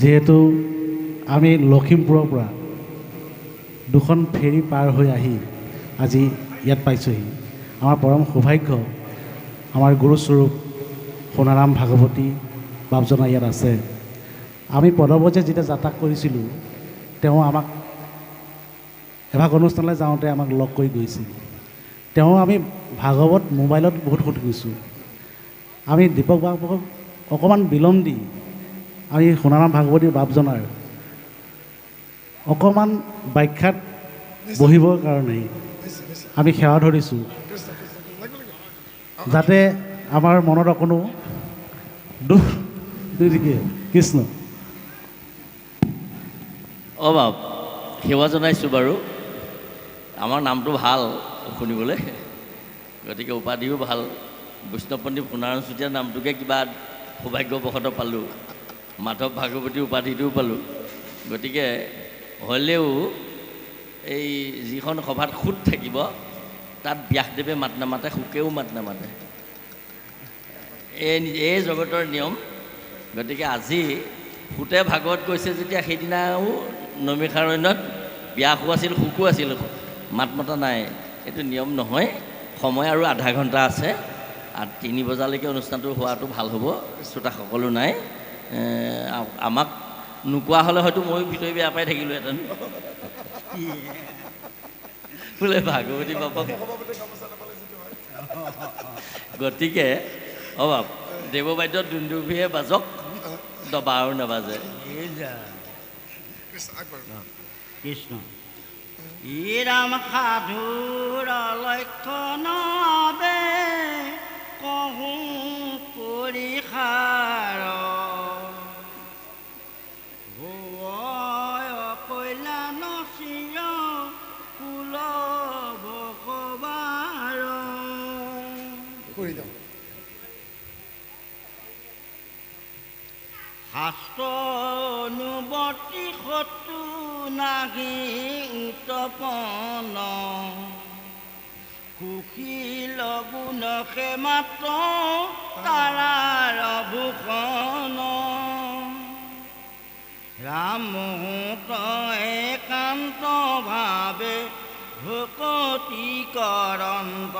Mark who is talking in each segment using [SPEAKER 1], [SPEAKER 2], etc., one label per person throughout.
[SPEAKER 1] যিহেতু আমি লখিমপুৰৰ পৰা দুখন ফেৰী পাৰ হৈ আহি আজি ইয়াত পাইছোঁহি। আমাৰ পৰম সৌভাগ্য, আমাৰ গুৰুস্বৰূপ সোণাৰাম ভাগৱতী বাপজনা ইয়াত আছে। আমি পদব্ৰজে যেতিয়া যাত্ৰা কৰিছিলোঁ, তেওঁ আমাক এভাগ অনুষ্ঠানলৈ যাওঁতে আমাক লগ কৰি গৈছিল। তেওঁ আমি ভাগৱত মোবাইলত বহুত সুধি গৈছোঁ। আমি দীপক বাবুক অকণমান বিলম্ব দি আমি সোণাৰাম ভাগৱতী বাপজনাৰ অকণমান ব্যাখ্যাত বহিবৰ কাৰণে আমি সেৱা ধৰিছোঁ। যাতে আমাৰ মনত অকণো দুখ নিদিয়ে কৃষ্ণ।
[SPEAKER 2] অঁ বাপ সেৱা জনাইছোঁ বাৰু। আমাৰ নামটো ভাল শুনিবলৈ। গতিকে উপাধিও ভাল। বৈষ্ণৱপন্থী সোণাৰাম চুতীয়া নামটোকে কিবা সৌভাগ্যবশতঃ পালোঁ। মাধৱ ভাগৱতী উপাধিটোও পালোঁ। গতিকে হ'লেও এই যিখন সভাত সুত থাকিব, তাত ব্যাসদেৱে মাত নামাতে, সুকেও মাত নামাতে। এই এই জগতৰ নিয়ম। গতিকে আজি সুতে ভাগৱত কৈছে যেতিয়া সেইদিনাও নমিষাৰণ্যত ব্যাসো আছিল, সুকো আছিল, মাত মতা নাই। এইটো নিয়ম নহয়। সময় আৰু আধা ঘণ্টা আছে। আৰু তিনি বজালৈকে অনুষ্ঠানটো হোৱাটো ভালো হ'ব। শ্ৰোতা সকলো নাই। আমাক নোকোৱা হ'লে হয়তো ময়ো ভিতৰি বেয়া পাই থাকিলোহেঁতেন। বোলে ভাগৱতী বাপক গতিকে অভাৱ দেৱবাদ্য দুন্দুভিয়ে বাজক দবা আৰু নাবাজে।
[SPEAKER 3] কৃষ্ণ ইৰাম সাধুৰ লক্ষণ কহোঁ পৰিসাৰ শাস্ত্ৰনুবৰ্তী শত্ৰু নাহি উত্তপন সুশীল গুণকে মাত্ৰ তাৰাৰ ভূষণ। ৰামহূত একান্ত ভাৱে ভকতি কৰন্ত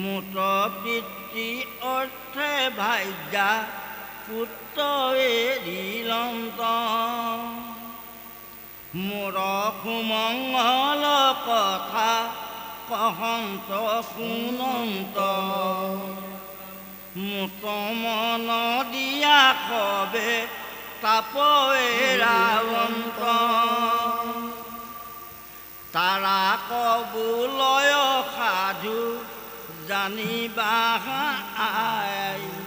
[SPEAKER 3] মুত পিতৃ অৰ্থে পুত্ৰ এৰিলন্ত মোৰ সুমংগল কথা কহন্ত শুনন্ত মুত মন দিয়া কবে তাপে ৰাৱন্ত তাৰা কবুলয় সাধু জানিবা আই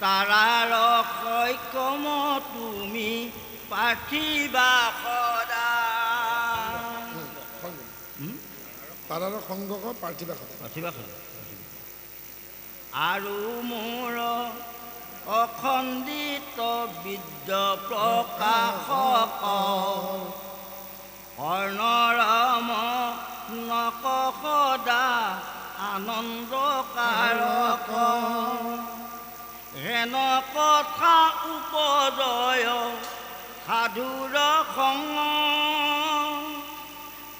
[SPEAKER 3] তাৰাৰ সক্ষম তুমি পাঠিবা
[SPEAKER 4] পাৰ্থিৱা কথা
[SPEAKER 3] পাঠিবা সদায় আৰু মোৰ অখণ্ডিত বিদ্য প্ৰকাশক কৰ্ণৰাম নক সদা আনন্দ কাৰক হেন কথা উপদয় সাধুৰ সংগ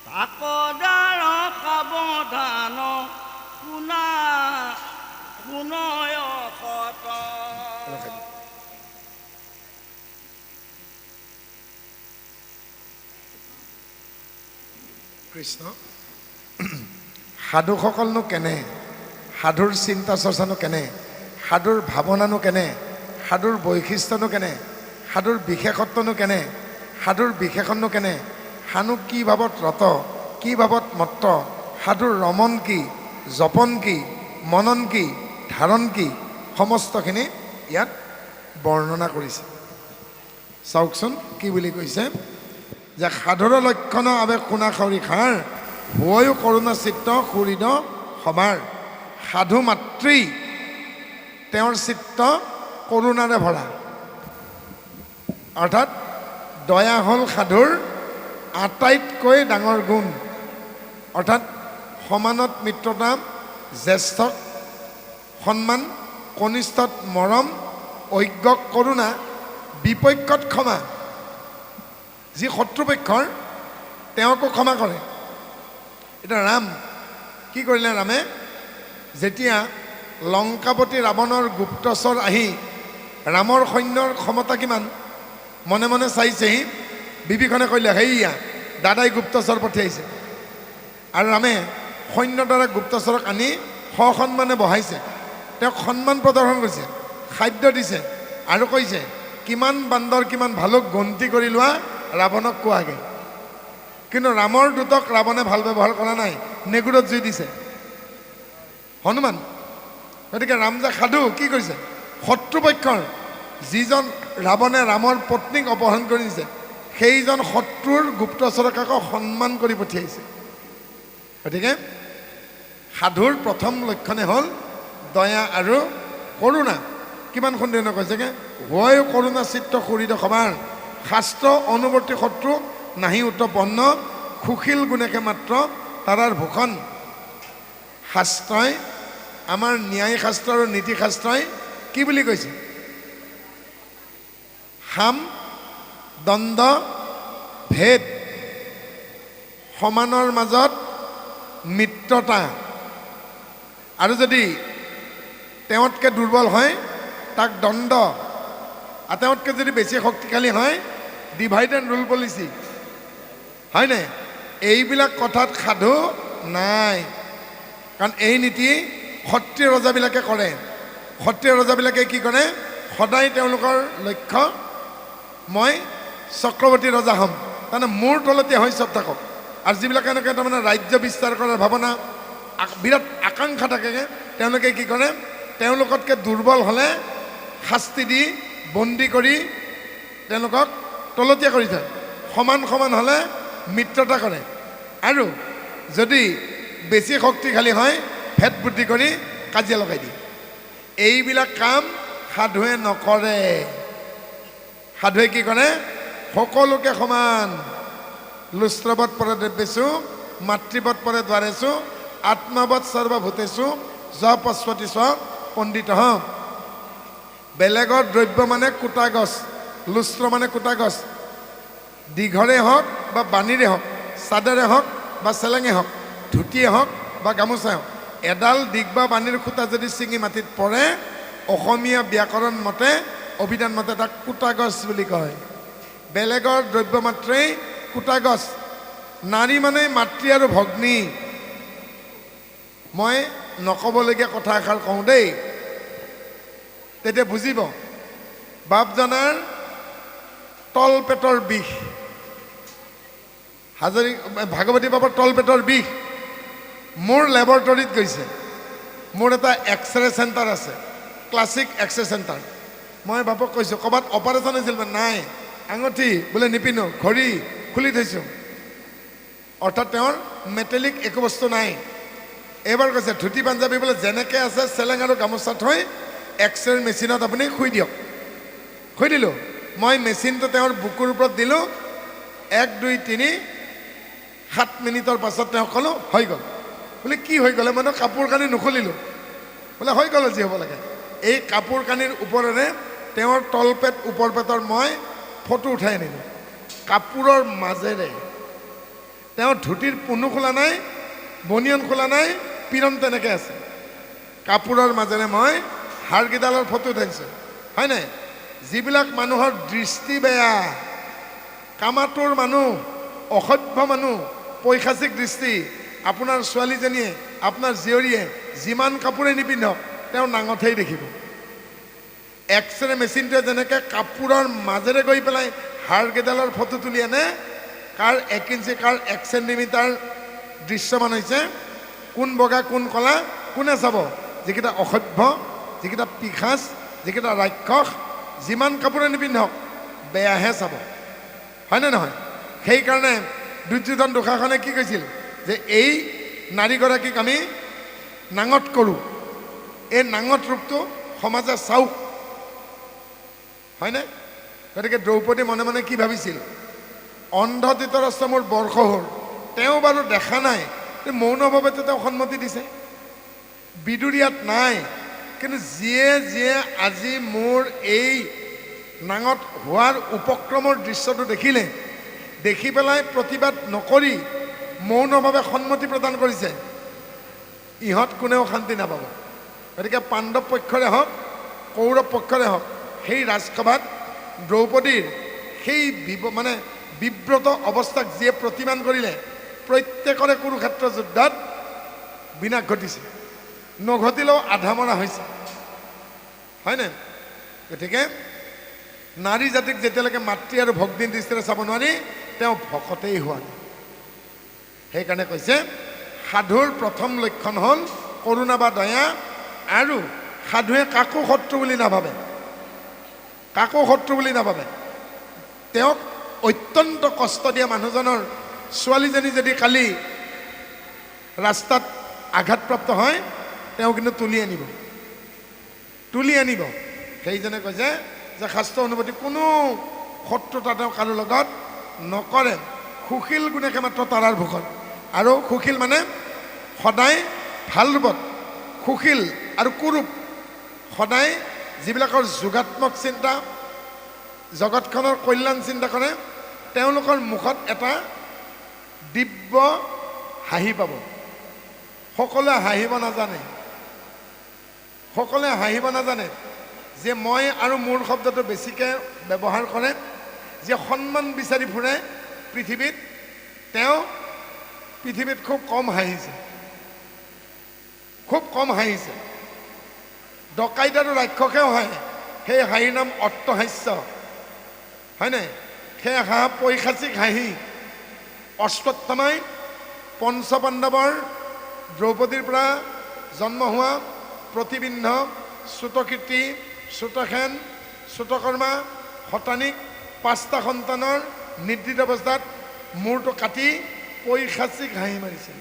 [SPEAKER 3] তাকদাৰ সাৱধান শুনা শুনয় সত।
[SPEAKER 4] কৃষ্ণ সাধুসকলনো কেনে সাধুৰ চিন্তা চৰ্চানো কেনে সাধুৰ ভাৱনানো কেনে? সাধুৰ বৈশিষ্ট্যনো কেনে? সাধুৰ বিশেষত্বনো কেনে? সাধুৰ বিশেষণনো কেনে? সানু কি ভাৱত ৰত? কি ভাৱত মত্ত? সাধুৰ ৰমন কি? জপন কি? মনন কি? ধাৰণ কি? সমস্তখিনি ইয়াত বৰ্ণনা কৰিছে। চাওকচোন কি বুলি কৈছে? যে সাধুৰ লক্ষণ আৱে শুনা খাউৰি খাৰ হৈও কৰোণা চিত্ৰ সুৰিদ সবাৰ সাধু মাতৃ তেওঁৰ চিত্ৰ কৰোণাৰে ভৰা। অৰ্থাৎ দয়া হ'ল সাধুৰ আটাইতকৈ ডাঙৰ গুণ। অৰ্থাৎ সমানত মিত্ৰতা জ্যেষ্ঠক সন্মান, কনিষ্ঠত মৰম ঐজ্ঞ কৰোণা, বিপক্ষত ক্ষমা। যি শত্ৰুপক্ষৰ, তেওঁকো ক্ষমা কৰে। এতিয়া ৰাম, কি কৰিলে ৰামে? যেতিয়া লংকাপতি ৰাৱণৰ গুপ্তচৰ আহি ৰামৰ সৈন্যৰ ক্ষমতা কিমান? মনে মনে চাইছেহি বিভীষণে কৈলে সেইয়া দাদাই গুপ্তচৰ পঠিয়াইছে। আৰু ৰামে সৈন্যৰ দ্বাৰা গুপ্তচৰক আনি সসন্মানে বহাইছে। তেওঁক সন্মান প্ৰদৰ্শন কৰিছে, খাদ্য দিছে আৰু কৈছে, কিমান বান্দৰ, কিমান ভালুক গন্তি কৰি লোৱা, ৰাৱণক কোৱাগে। কিন্তু ৰামৰ দূতক ৰাৱণে ভালো ব্যৱহাৰ কৰা নাই, নেগুৰত জুই দিছে। হনুমান গতিকে ৰাম সাধু, কি কৰিছে শত্ৰুপক্ষৰ যিজন ৰাৱণে ৰামৰ পত্নীক অপহৰণ কৰি নিছে সেইজন শত্ৰুৰ গুপ্তচৰক আকৌ সন্মান কৰি পঠিয়াইছে। গতিকে সাধুৰ প্ৰথম লক্ষণে হ'ল দয়া আৰু কৰোণা। কিমান সুন্দৰ কৈছেগে হয় কৰোণা চিত্ৰ সুৰিত সবাৰ শাস্ত্ৰ অনুৱৰ্তী শত্ৰু, নাহি উত্তপন্ন সুশীল গুণেকে মাত্ৰ তাৰাৰ ভূষণ। শাস্ত্ৰই আমাৰ ন্যায় শাস্ত্ৰ আৰু নীতি শাস্ত্ৰই কি বুলি কৈছে? সাম দণ্ড ভেদ, সমানৰ মাজত মিত্ৰতা। আৰু যদি তেওঁতকৈ দুৰ্বল হয়, তাক দণ্ড আৰু তেওঁতকৈ যদি বেছি শক্তিশালী হয় ডিভাইড এণ্ড ৰুল পলিচি হয়নে এইবিলাক কথাত সাধু নাই। কাৰণ এই নীতি সত্ৰীয় ৰজাবিলাকে কৰে। সত্ৰীয় ৰজাবিলাকে কি কৰে? সদায় তেওঁলোকৰ লক্ষ্য, মই চক্ৰৱৰ্তী ৰজা হ'ম। তাৰমানে মোৰ তলতে হৈ চব থাকক। আৰু যিবিলাক এনেকৈ তাৰমানে ৰাজ্য বিস্তাৰ কৰাৰ ভাৱনা বিৰাট আকাংক্ষা থাকে তেওঁলোকে কি কৰে? তেওঁলোকতকৈ দুৰ্বল হ'লে শাস্তি দি, বন্দী কৰি তেওঁলোকক তলতীয়া কৰি থয়। সমান সমান হ'লে মিত্ৰতা কৰে। আৰু যদি বেছি শক্তিশালী হয় ভেদ বুদ্ধি কৰি কাজিয়া লগাই দিয়ে এইবিলাক কাম সাধুৱে নকৰে। সাধুৱে কি কৰে? সকলোকে সমান। লুস্ত্ৰবত পৰে দেৱেছো মাতৃবত পৰে দ্বাৰেছো আত্মবত সৰ্বভূতেছো জ পস্পতি স্ব পণ্ডিত। বেলেগৰ দ্ৰব্য মানে কুটা গছ লুস্ত্ৰ মানে কুটা গছ। দীঘৰে হওক বা বাণীৰে হওক, চাদৰে হওক বা চেলেঙে হওক, ধুতিয়ে হওক বা গামোচাই হওক। এডাল দীঘ বা বাণীৰ খুঁটা যদি ছিঙি মাটিত পৰে, অসমীয়া ব্যাকৰণ মতে, অভিধান মতে তাক কুটা গছ বুলি কয়। বেলেগৰ দ্ৰব্য মাত্ৰেই কুটা গছ। নাৰী মানে মাতৃ আৰু ভগ্নী। মই নক'বলগীয়া কথা এষাৰ কওঁ দেই। তেতিয়া বুজিব। বাপজনাৰ তল পেটৰ বিষ। হাজৰি ভাগৱতী বাবৰ তল পেটৰ বিষ। মোৰ লেবৰেটৰীত গৈছে। মোৰ এটা এক্সৰে চেণ্টাৰ আছে। ক্লাছিক এক্সৰে চেণ্টাৰ মই বাপক কৈছোঁ, ক'ৰবাত অপাৰেশ্যন হৈছিল নাই? আঙুঠি বোলে নিপিন্ধো, ঘড়ী খুলি থৈছোঁ। অৰ্থাৎ তেওঁৰ মেটেলিক একো বস্তু নাই। এইবাৰ কৈছে, ধুতি পাঞ্জাবী বোলে যেনেকৈ আছে, চেলেং আৰু গামোচা থৈ এক্সৰে মেচিনত আপুনি শুই দিয়ক। শুই দিলোঁ। মই মেচিনটো তেওঁৰ বুকুৰ ওপৰত দিলোঁ। এক, দুই, তিনি, সাত মিনিটৰ পাছত তেওঁ ক'লোঁ, হৈ গ'ল। বোলে, কি হৈ গ'লে? মানে কাপোৰ কানি নুখুলিলোঁ। বোলে, হৈ গ'ল যি হ'ব লাগে। এই কাপোৰ কানিৰ ওপৰেৰে তেওঁৰ তলপেট ওপৰ পেটৰ মই ফটো উঠাই আনিলোঁ কাপোৰৰ মাজেৰে। তেওঁৰ ধুতিৰ পোনো খোলা নাই, বনিয়ন খোলা নাই, পিৰণ তেনেকৈ আছে। কাপোৰৰ মাজেৰে মই হাড়কেইডালৰ ফটো উঠাইছোঁ। হয় নাই? যিবিলাক মানুহৰ দৃষ্টি বেয়া, কামাটোৰ মানুহ, অসভ্য মানুহ, পৈশাচিক দৃষ্টি আপোনাৰ ছোৱালীজনীয়ে, আপোনাৰ জীয়ৰীয়ে যিমান কাপোৰে নিপিন্ধক, তেওঁ নাঙঠেই দেখিব। এক্সৰে মেচিনটোৱে যেনেকৈ কাপোৰৰ মাজেৰে গৈ পেলাই হাড়কেইডালৰ ফটো তুলি আনে, কাৰ এক ইঞ্চি, কাৰ এক চেণ্টিমিটাৰ দৃশ্যমান হৈছে, কোন বগা, কোন কলা, কোনে চাব? যিকেইটা অসভ্য, যিকেইটা পিসাচ যিকেইটা ৰাক্ষস, যিমান কাপোৰে নিপিন্ধক, বেয়াহে চাব। হয়নে নহয়? সেইকাৰণে দুৰ্যোধন দুষাখনে কি কৈছিল? যে এই নাৰীগৰাকীক আমি নাঙত কৰোঁ। এই নাঙত ৰূপটো সমাজে চাওক হয়নে? গতিকে দ্ৰৌপদী মনে মনে কি ভাবিছিল? অন্ধ ধৃতৰাষ্ট্ৰ মোৰ বৰ্ষ হ'ল তেওঁ বাৰু দেখা নাই মৌনভাৱেতো তেওঁ সন্মতি দিছে। বিদুৰীয়াত নাই, কিন্তু যিয়ে যিয়ে আজি মোৰ এই নাঙত হোৱাৰ উপক্ৰমৰ দৃশ্যটো দেখিলে, দেখি পেলাই প্ৰতিবাদ নকৰি মৌনভাৱে সন্মতি প্ৰদান কৰিছে। ইহঁত কোনেও শান্তি নাপাব। গতিকে পাণ্ডৱ পক্ষৰে হওক, কৌৰৱ পক্ষৰে হওক, সেই ৰাজসভাত দ্ৰৌপদীৰ সেই মানে বিব্ৰত অৱস্থাক যিয়ে প্ৰতিমান কৰিলে, প্ৰত্যেকৰে কুৰুক্ষেত্ৰ যুদ্ধত বিনাশ ঘটিছে। নঘটিলেও আধা মৰা হৈছে হয়নে গতিকে নাৰী জাতিক যেতিয়ালৈকে মাতৃ আৰু ভগ্নীৰ দৃষ্টিৰে চাব নোৱাৰি, তেওঁ ভকতেই হোৱা নাই। সেইকাৰণে কৈছে, সাধুৰ প্ৰথম লক্ষণ হ'ল কৰুণা বা দয়া আৰু সাধুৱে কাকো শত্ৰু বুলি নাভাবে। কাকো শত্ৰু বুলি নাভাবে। তেওঁক অত্যন্ত কষ্ট দিয়া মানুহজনৰ ছোৱালীজনী যদি কালি ৰাস্তাত আঘাতপ্ৰাপ্ত হয়, তেওঁ কিন্তু তুলি আনিব। তুলি আনিব। সেইজনে কৈছে যে, শাস্ত্ৰ অনুমতি কোনো শত্ৰুতা তেওঁ কাৰো লগত নকৰে। সুশীল গুণেকে মাত্ৰ তাৰাৰ ভূষণ আৰু সুশীল মানে সদায় ভালো ৰূপত সুশীল আৰু কুৰূপ। সদায় যিবিলাকৰ যোগাত্মক চিন্তা, জগতখনৰ কল্যাণ চিন্তা কৰে, তেওঁলোকৰ মুখত এটা দিব্য হাঁহি পাব। সকলোৱে হাঁহিব নাজানে। সকলোৱে হাঁহিব নাজানে যে মই আৰু মোৰ শব্দটো বেছিকৈ ব্যৱহাৰ কৰে, যে সন্মান বিচাৰি ফুৰে পৃথিৱীত। তেওঁ পৃথিৱীত খুব কম হাঁহিছে। খুব কম হাঁহিছে। ডকাইত আৰু ৰাক্ষসেও হাঁহে। সেই হাঁহিৰ নাম অট্টহাস্য। হয়নে সেই হাঁহ পৈশাচিক হাঁহি। অশ্বত্থামাই পঞ্চপাণ্ডৱৰ দ্ৰৌপদীৰ পৰা জন্ম হোৱা প্ৰতিবিন্ধ শ্ৰুতকীৰ্তি শ্ৰুতসেন শ্ৰুতকৰ্মা শতানিক, পাঁচটা সন্তানৰ নিদ্ৰিত অৱস্থাত মূৰটো কাটি পৈশাচিক হাঁহি মাৰিছিল।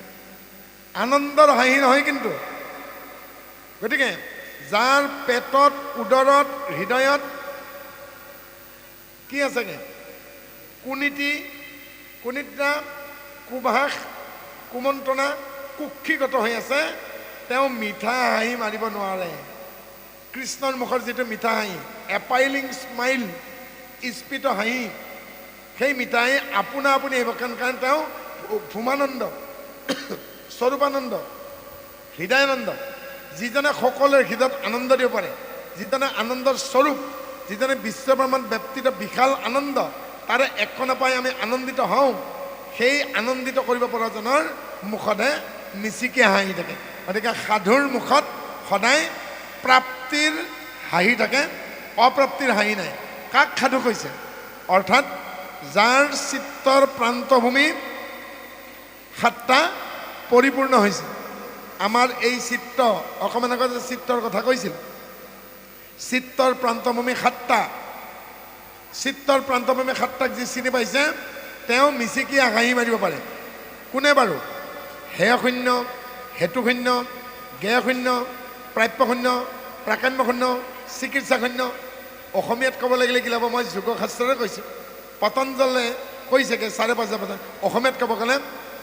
[SPEAKER 4] আনন্দৰ হাঁহি নহয় কিন্তু। গতিকে, যাৰ পেটত, উদৰত, হৃদয়ত কি আছেগে? কুনীতি কুনিদ্ৰা কুভাস, কুমন্ত্ৰণা, কুক্ষিগত হৈ আছে। তেওঁ মিঠা হাঁহি মাৰিব নোৱাৰে। কৃষ্ণৰ মুখৰ যিটো মিঠা হাঁহি, এপাইলিং স্মাইল স্ফীত হাঁহি, সেই মিঠা হাঁহি আপোনা আপুনি আহিব। কাৰণ কাৰণ তেওঁ ভূমানন্দ স্বৰূপানন্দ হৃদয়ানন্দ, যিজনে সকলোৰে হৃদয়ত আনন্দ দিব পাৰে, যিজনে আনন্দৰ স্বৰূপ, যিজনে বিশ্বব্ৰহ্মাণ্ড ব্যক্তিত বিশাল আনন্দ, তাৰে একো পাই আমি আনন্দিত হওঁ। সেই আনন্দিত কৰিব পৰাজনৰ মুখতে মিচিকে হাঁহি থাকে। গতিকে সাধুৰ মুখত সদায় প্ৰাপ্তিৰ হাঁহি থাকে, অপ্ৰাপ্তিৰ হাঁহি নাই। কাক সাধু কৈছে? অৰ্থাৎ যাৰ চিত্তৰ প্ৰান্তভূমি সাতটা পৰিপূৰ্ণ হৈছে। আমাৰ এই চিত্ৰ অকণমান আগত যে চিত্ৰৰ কথা কৈছিল চিত্ৰৰ প্ৰান্তভূমি সাতটা চিত্ৰৰ প্ৰান্তভূমি সাতটাক যি চিনি পাইছে, তেওঁ মিচিকিয়া হাঁহি মাৰিব পাৰে। কোনে বাৰু? হেয় শূন্য, হেতু শূন্য, জ্ঞেয় শূন্য, প্ৰাপ্য শূন্য, প্ৰাকাম্য শূন্য, চিকিৎসা শূন্য। অসমীয়াত ক'ব লাগিলে কি ল'ব মই যোগশাস্ত্ৰৰে কৈছোঁ। পতঞ্জলে কৈছেগৈ চাৰে পাঁচ হাজাৰ অসমীয়াত ক'ব গ'লে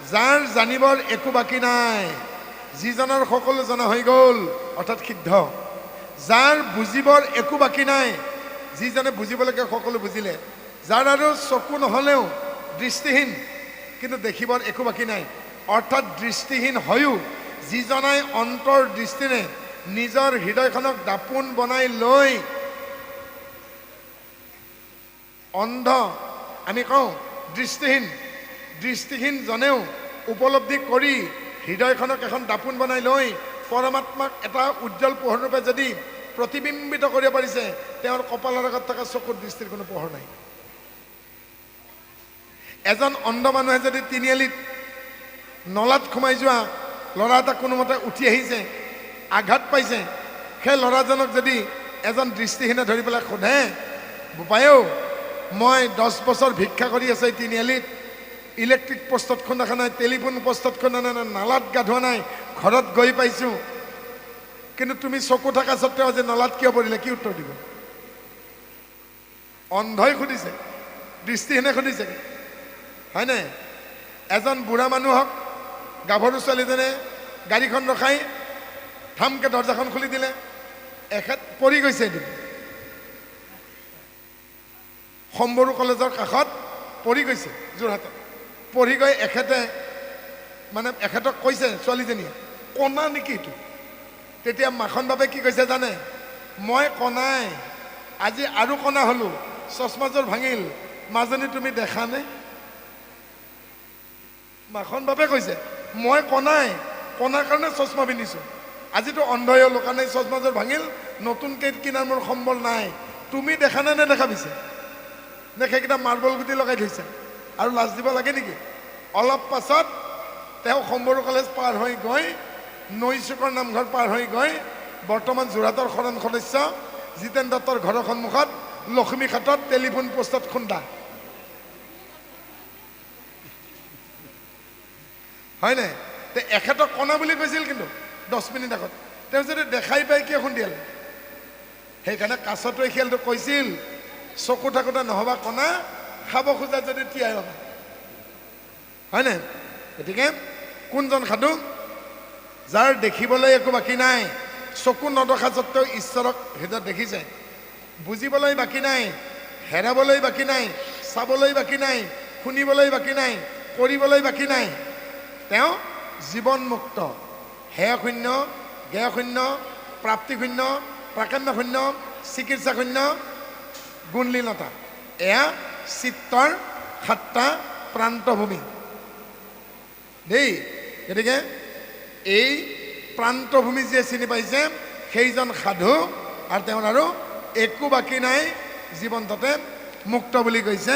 [SPEAKER 4] যাৰ জানিবৰ একো বাকী নাই, যিজনৰ সকলো জনা হৈ গ'ল, অৰ্থাৎ সিদ্ধ। যাৰ বুজিবৰ একো বাকী নাই, যিজনে বুজিবলগীয়া সকলো বুজিলে। যাৰ আৰু চকু নহ'লেও দৃষ্টিহীন, কিন্তু দেখিবৰ একো বাকী নাই। অৰ্থাৎ দৃষ্টিহীন হয়ো যিজনাই অন্তৰ দৃষ্টিৰে নিজৰ হৃদয়খনক দাপোন বনাই লৈ অন্ধ, আমি কওঁ দৃষ্টিহীন দৃষ্টিহীনজনেও উপলব্ধি কৰি হৃদয়খনক এখন দাপোন বনাই লৈ পৰমাত্মাক এটা উজ্জ্বল পোহৰৰূপে যদি প্ৰতিবিম্বিত কৰিব পাৰিছে, তেওঁৰ কপালৰ আগত থকা চকুৰ দৃষ্টিৰ কোনো পোহৰ নাই। এজন অন্ধ মানুহে যদি তিনিআলিত নলাত সোমাই যোৱা ল'ৰা এটা কোনোমতে উঠি আহিছে, আঘাত পাইছে, সেই ল'ৰাজনক যদি এজন দৃষ্টিহীনে ধৰি পেলাই সোধে বোপায়েও মই দহ বছৰ ভিক্ষা কৰি আছে এই তিনিআলিত ইলেক্ট্ৰিক পষ্টত খুন্দা নাই, টেলিফোন পষ্টত খুন্দা নাই নালাত গা ধোৱা নাই, ঘৰত গৈ পাইছোঁ। কিন্তু তুমি চকু থকা স্বত্তেও আজি নলাত কিয় পৰিলে, কি উত্তৰ দিব? অন্ধই সুধিছে, দৃষ্টিহীনে সুধিছে। হয়নে এজন বুঢ়া মানুহক, গাভৰু ছোৱালীজনে গাড়ীখন ৰখাই ঠামকৈ দৰ্জাখন খুলি দিলে। এখেত পৰি গৈছে এদিন। সম্বৰু কলেজৰ কাষত পৰি গৈছে, যোৰহাটত। পঢ়ি গৈ এখেতে মানে এখেতক কৈছে, ছোৱালীজনীয়ে কণা নেকি এইটো? তেতিয়া মাখন বাপে কি কৈছে জানে? মই কণাই আজি আৰু কণা হ'লোঁ চশমাযোৰ ভাঙিল, মাজনী তুমি দেখানে? মাখন বাপে কৈছে, মই কণাই কণাৰ কাৰণে চশমা পিন্ধিছোঁ। আজিতো অন্ধই হ'লো, কাৰণে চশমাযোৰ ভাঙিল, নতুনকৈ কিনাৰ মোৰ সম্বল নাই। তুমি দেখা নে নেদেখা পিছে? নে সেইকেইটা মাৰ্বল গুটি লগাই থৈছে? আৰু লাজ দিব লাগে নেকি? অলপ পাছত তেওঁ সম্বৰু কলেজ পাৰ হৈ গৈ নৈচুকৰ নামঘৰ পাৰ হৈ গৈ, বৰ্তমান যোৰহাটৰ শৰণ সদস্য জিতেন দত্তৰ ঘৰৰ সন্মুখত লক্ষ্মী ঘাটত টেলিফোন পোষ্টত খুন্দা। হয়নে তে এখেতক কণা বুলি কৈছিল কিন্তু, দহ মিনিট আগত। তেওঁ যদি দেখাই পাই কিয় খুন্দিয়ালে সেইকাৰণে কাছটোৱে শিয়ালটো কৈছিল, চকু থাকোঁতে নহবা কণা খাব খোজা যদি তিয়াই ৰবা হয়নে? গতিকে কোনজন সাধু? যাৰ দেখিবলৈ একো বাকী নাই, চকু নদখা স্বত্তেও ঈশ্বৰক হৃদয়ত দেখিছে বুজিবলৈ বাকী নাই, হেৰাবলৈ বাকী নাই, চাবলৈ বাকী নাই, শুনিবলৈ বাকী নাই, কৰিবলৈ বাকী নাই। তেওঁ জীৱনমুক্ত। হেয় শূন্য জ্ঞেয় শূন্য প্ৰাপ্তি শূন্য প্ৰাকাম্য শূন্য চিকিৎসা শূন্য গুণলীনতা। এয়া চিত্তৰ সাতটা প্ৰান্তভূমি। দেই, গতিকে এই প্ৰান্তভূমি যিয়ে চিনি পাইছে, সেইজন সাধু আৰু তেওঁৰ আৰু একো বাকী নাই জীৱন্ততে মুক্ত বুলি কৈছে।